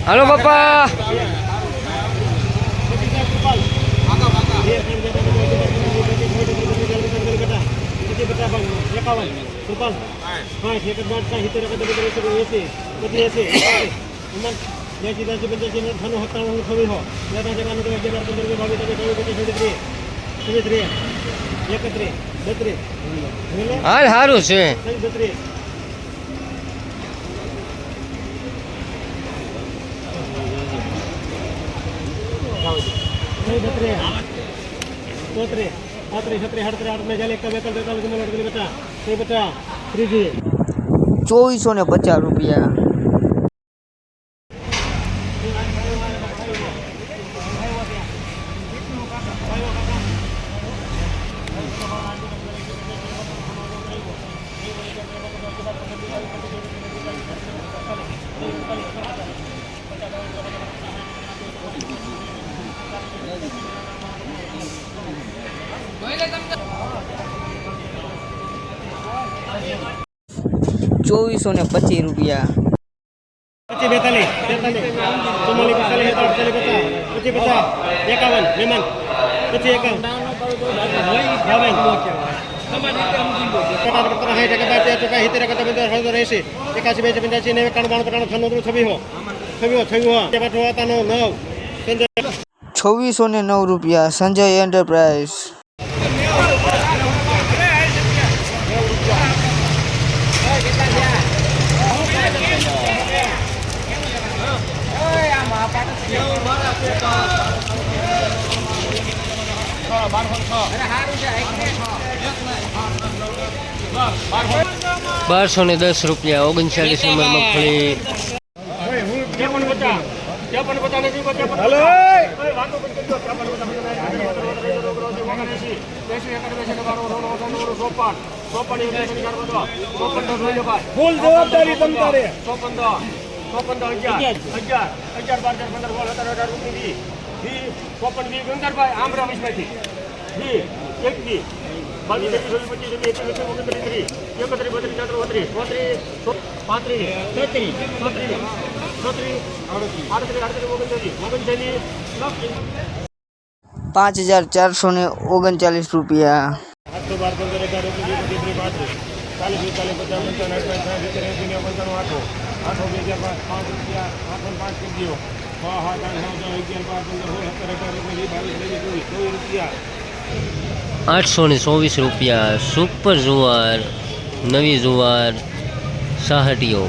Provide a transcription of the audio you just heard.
હાલો બાપા. એકાવન સાઠ એક સિત્તેર એસી બધી એસી બ્યાસી ત્યાસી પંચ્યાસી અઠાણું સત્તાણું છવ્વીસ હો બેતા જગાનું તો અગિયાર પંદર બાવીસ હાલ સારું છે. બત્રીસ ચોત્રીસ પાંત્રીસ છત્રીસ અડત્રીસ આઠ ચાલીસ એકતા બેતાલીસ તેતાલીસ ચુમ્માલીસ અડતાલીસ પચાસ ત્રીસ પચાસ ત્રીજી ચોવીસો ને પચાસ રૂપિયા ચોવીસો ને પચીસ રૂપિયા. બેતાલીસ ચુમ્માલીસ પિસ્તાલીસ અડતાલીસ પચાસ. પચીસ, પચાસ. એકાવન મહેમાન પચીસ, એકાવન. એકાસી બે પંચ્યાસી નેવું, એકાણું, બાણું પચાસ છન્નું છવ્વીસ. છવ્વીસ છવ્વીસ. નવ. છવ્વીસો ને નવ રૂપિયા સંજય એન્ટરપ્રાઇઝ. બારસો ને દસ રૂપિયા ઓગણચાલીસ નંબર મગફળી. ફૂલ જવાબદારી તમારે ચોપન અગિયાર અગિયાર અગિયાર બાર ચાર પંદર સોળ સત્તર અઢાર ઓગણીસ વીસ ચોપન વીસ આમ રમેશભાઈ વીસ એક વીસ બાવીસ એકવીસ ચોવીસ પચીસ છવ્વીસ એકવીસ ઓગણત્રીસ ત્રીસ એકત્રીસ બત્રીસ ચોત્રીસ બત્રીસ ચોત્રીસ પાંત્રીસ તેત્રીસ ચોત્રીસ ચોત્રીસ આડત્રીસ આડત્રીસ ઓગણચાલીસ ઓગણચાલીસ પાંચ હજાર ચારસો ને ઓગણચાલીસ રૂપિયા આઠસો બાર પંદર અઢાર ઓગણીસ વીસ ત્રીસ પાંત્રીસ ચાલીસ પિસ્તાલીસ પચાસ પંચાવન આઠ સાઠ સિત્તેર એંસી નેવું પંચાણું આઠો આઠો બે હજાર પાંચ પાંચ રૂપિયા આઠસો ને પાંચ કરી દો છ સાત આઠ નવ દસ અગિયાર બાર પંદર સોળ સત્તર અઢાર ઓગણીસ બાવીસ ત્રેવીસ ચોવીસ ચોવીસ રૂપિયા આઠસો ને ચોવીસ રૂપિયા સુપર જુવાર નવી જુવાર સાહટીઓ.